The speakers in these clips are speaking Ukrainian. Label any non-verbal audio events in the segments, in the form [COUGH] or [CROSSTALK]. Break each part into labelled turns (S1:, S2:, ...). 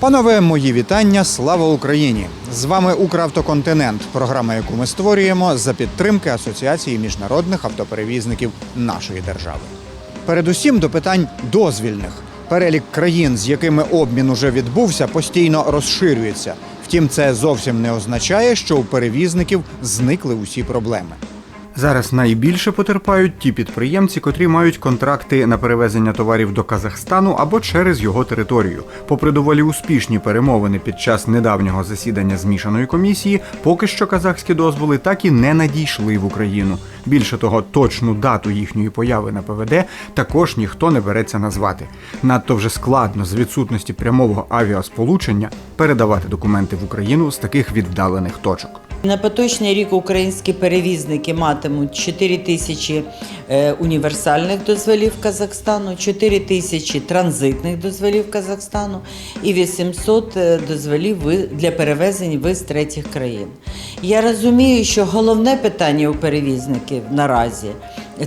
S1: Панове, мої вітання. Слава Україні! З вами Укравтоконтинент, програма, яку ми створюємо за підтримки Асоціації міжнародних автоперевізників нашої держави. Передусім до питань дозвільних. Перелік країн, з якими обмін уже відбувся, постійно розширюється. Втім, це зовсім не означає, що у перевізників зникли усі проблеми. Зараз найбільше потерпають ті підприємці, котрі мають контракти на перевезення товарів до Казахстану або через його територію. Попри доволі успішні перемовини під час недавнього засідання змішаної комісії, поки що казахські дозволи так і не надійшли в Україну. Більше того, точну дату їхньої появи на ПВД також ніхто не береться назвати. Надто вже складно з відсутності прямого авіасполучення передавати документи в Україну з таких віддалених точок.
S2: На поточний рік українські перевізники матимуть 4 тисячі е, універсальних дозволів Казахстану, 4 тисячі транзитних дозволів Казахстану і 800 е, дозволів для перевезень виз третіх країн. Я розумію, що головне питання у перевізників наразі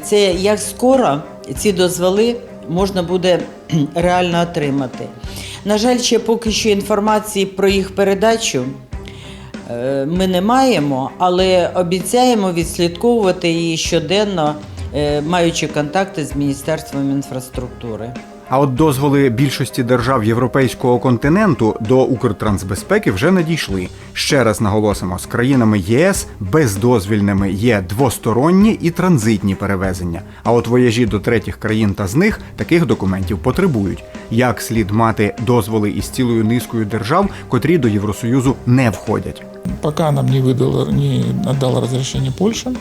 S2: це як скоро ці дозволи можна буде [CLEARS THROAT] реально отримати. На жаль, ще поки що інформації про їх передачу ми не маємо, але обіцяємо відслідковувати її щоденно, е, маючи контакти з Міністерством інфраструктури.
S1: А от дозволи більшості держав європейського континенту до Укртрансбезпеки вже надійшли. Ще раз наголосимо, з країнами ЄС бездозвільними є двосторонні і транзитні перевезення. А от вояжі до третіх країн та з них таких документів потребують. Як слід мати дозволи із цілою низкою держав, котрі до Євросоюзу не входять.
S3: Пока нам не выдала, не отдала разрешение Польша,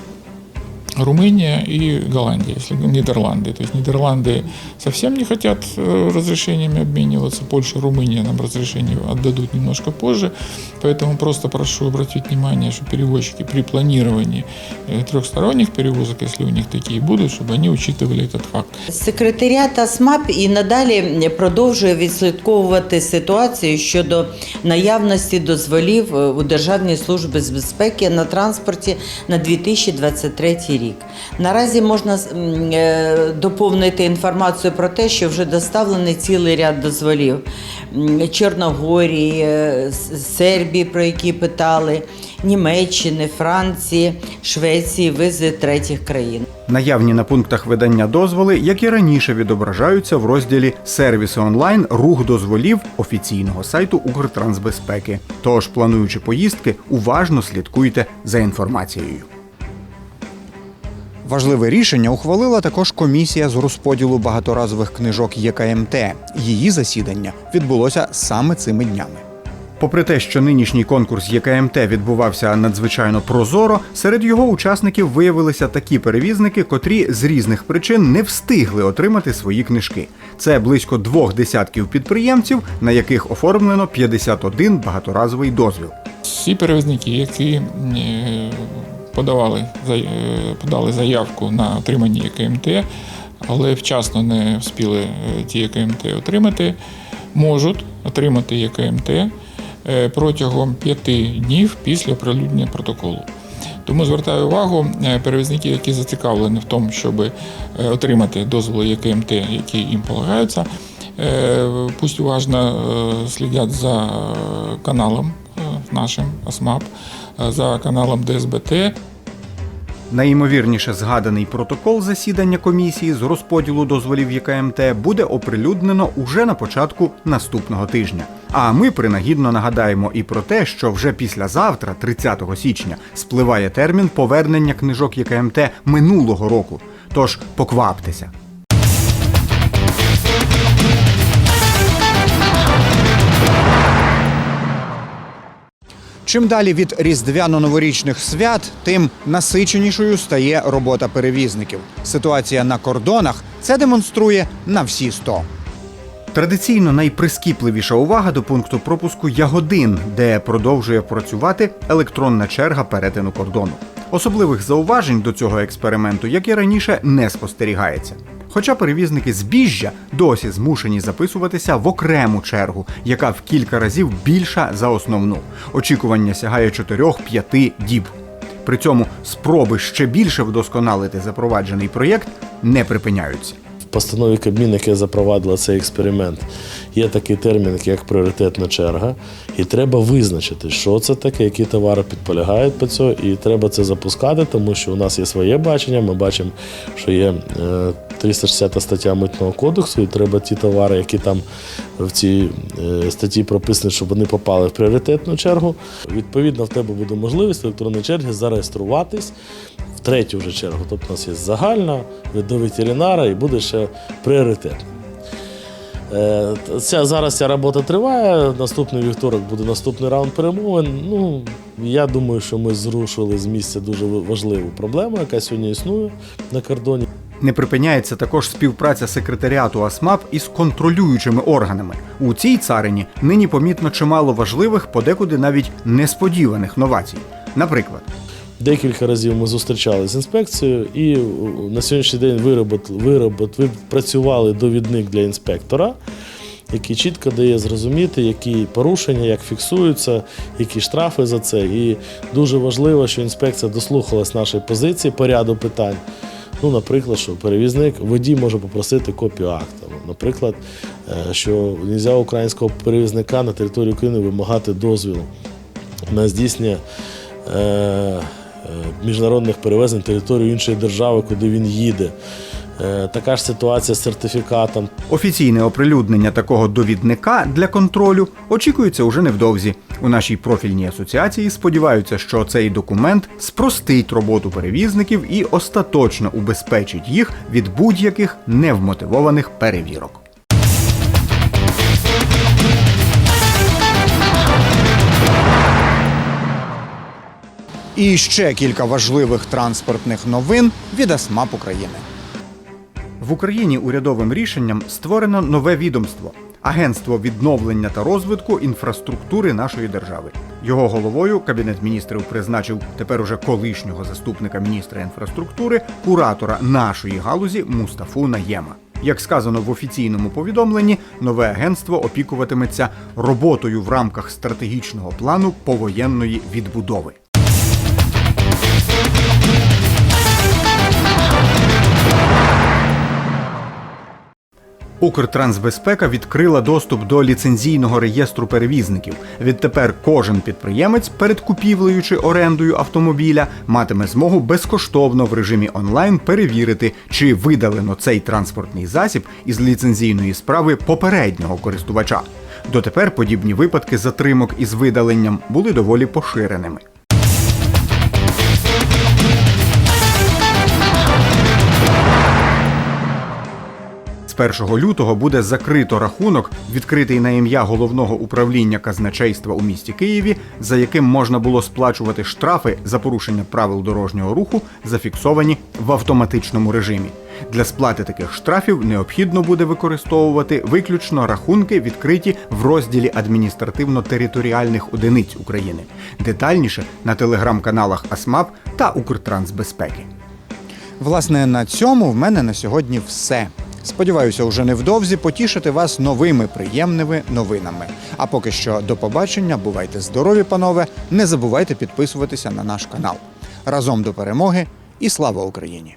S3: Румыния и Голландия, если Нидерланды. То есть Нидерланды совсем не хотят э, разрешениями обмениваться. Польша и Румыния нам разрешение отдадут немножко позже. Поэтому просто прошу обратить внимание, что перевозчики при планировании э, трехсторонних перевозок, если у них такие будут, чтобы они учитывали этот факт.
S2: Секретаріат АСМАП і надалі продовжує відслідковувати ситуацію щодо наявності дозволів е, у Державній службі з безпеки на транспорті на 2023 рік. Наразі можна е, доповнити інформацію про те, що вже доставлений цілий ряд дозволів Чорногорії, е, Сербії, про які питали, Німеччини, Франції, Швеції, визи третіх країн.
S1: Наявні на пунктах видання дозволи, як і раніше відображаються в розділі Сервіси онлайн рух дозволів офіційного сайту Укртрансбезпеки. Тож, плануючи поїздки, уважно слідкуйте за інформацією. Важливе рішення ухвалила також комісія з розподілу багаторазових книжок ЄКМТ. Її засідання відбулося саме цими днями. Попри те, що нинішній конкурс ЄКМТ відбувався надзвичайно прозоро, серед його учасників виявилися такі перевізники, котрі з різних причин не встигли отримати свої книжки. Це близько двох десятків підприємців, на яких оформлено 51 багаторазовий дозвіл.
S3: Всі перевізники, які е, подавали, е, подали заявку на отримання ЄКМТ, але вчасно не встигли е, ті ЄКМТ отримати, можуть отримати ЄКМТ е, протягом п'яти днів після оприлюднення протоколу. Тому звертаю увагу перевізників, які зацікавлені в тому, щоб отримати дозволи ЄКМТ, які їм полагаються. Пусть уважно слідять за каналом нашим АСМАП, е, за каналом ДСБТ.
S1: Найімовірніше згаданий протокол засідання комісії з розподілу дозволів ЄКМТ буде оприлюднено уже на початку наступного тижня. А ми принагідно нагадаємо і про те, що вже післязавтра, 30 січня, спливає термін повернення книжок ЄКМТ минулого року. Тож покваптеся. Чим далі від різдвяно-новорічних свят, тим насиченішою стає робота перевізників. Ситуація на кордонах це демонструє на всі 100. Традиційно найприскіпливіша увага до пункту пропуску Ягодин, де продовжує працювати електронна черга перетину кордону. Особливих зауважень до цього експерименту, як і раніше, не спостерігається. Хоча перевізники збіжжя досі змушені записуватися в окрему чергу, яка в кілька разів більша за основну. Очікування сягає 4-5 діб. При цьому спроби ще більше вдосконалити запроваджений проєкт не припиняються.
S4: В постанові Кабмін, яке запровадило цей експеримент, є такий термін, як пріоритетна черга, і треба визначити, що це таке, які товари підполягають по цього, і треба це запускати, тому що у нас є своє бачення. Ми бачимо, що є е, 360 стаття митного кодексу, і треба ті товари, які там в цій е, статті прописані, щоб вони попали в пріоритетну чергу. Відповідно, в тебе буде можливість в електронній черзі зареєструватись в третю вже чергу. Тобто у нас є загальна до ветеринара і буде ще пріоритет. Е, Ця, зараз ця робота триває. Наступний вівторок буде наступний раунд перемовин. Ну, я думаю, що ми зрушили з місця дуже важливу проблему, яка сьогодні існує на кордоні.
S1: Не припиняється також співпраця секретаріату АСМАП із контролюючими органами. У цій царині нині помітно чимало важливих, подекуди навіть несподіваних новацій. Наприклад,
S4: Декілька разів ми зустрічалися з інспекцією, і на сьогоднішній день виробот, виробот, відпрацювали довідник для інспектора, який чітко дає зрозуміти, які порушення, як фіксуються, які штрафи за це. І дуже важливо, що інспекція дослухалась нашої позиції по ряду питань. Ну, наприклад, що перевізник водій може попросити копію акта. Наприклад, е, що нельзя українського перевізника на території України вимагати дозвілу на здійснення е, міжнародних перевезень територію іншої держави, куди він їде. Е, Така ж ситуація з сертифікатом.
S1: офіційне оприлюднення такого довідника для контролю очікується уже невдовзі. У нашій профільній асоціації сподіваються, що цей документ спростить роботу перевізників і остаточно убезпечить їх від будь-яких невмотивованих перевірок. І ще кілька важливих транспортних новин від АСМАП України. В Україні урядовим рішенням створено нове відомство Агентство відновлення та розвитку інфраструктури нашої держави. Його головою Кабінет міністрів призначив тепер уже колишнього заступника міністра інфраструктури, куратора нашої галузі Мустафу Наєма. Як сказано в офіційному повідомленні, нове агентство опікуватиметься роботою в рамках стратегічного плану повоєнної відбудови. Укртрансбезпека відкрила доступ до ліцензійного реєстру перевізників. Відтепер кожен підприємець перед купівлею чи орендою автомобіля матиме змогу безкоштовно в режимі онлайн перевірити, чи видалено цей транспортний засіб із ліцензійної справи попереднього користувача. Дотепер подібні випадки затримок із видаленням були доволі поширеними. З 1 лютого буде закрито рахунок, відкритий на ім'я головного управління казначейства у місті Києві, за яким можна було сплачувати штрафи за порушення правил дорожнього руху, зафіксовані в автоматичному режимі. Для сплати таких штрафів необхідно буде використовувати виключно рахунки, відкриті в розділі адміністративно-територіальних одиниць України. Детальніше на телеграм-каналах АСМАП та Укртрансбезпеки. Власне, на цьому в мене на сьогодні все. Сподіваюся, уже невдовзі потішити вас новими приємними новинами. А поки що до побачення, бувайте здорові, панове! Не забувайте підписуватися на наш канал. Разом до перемоги і слава Україні!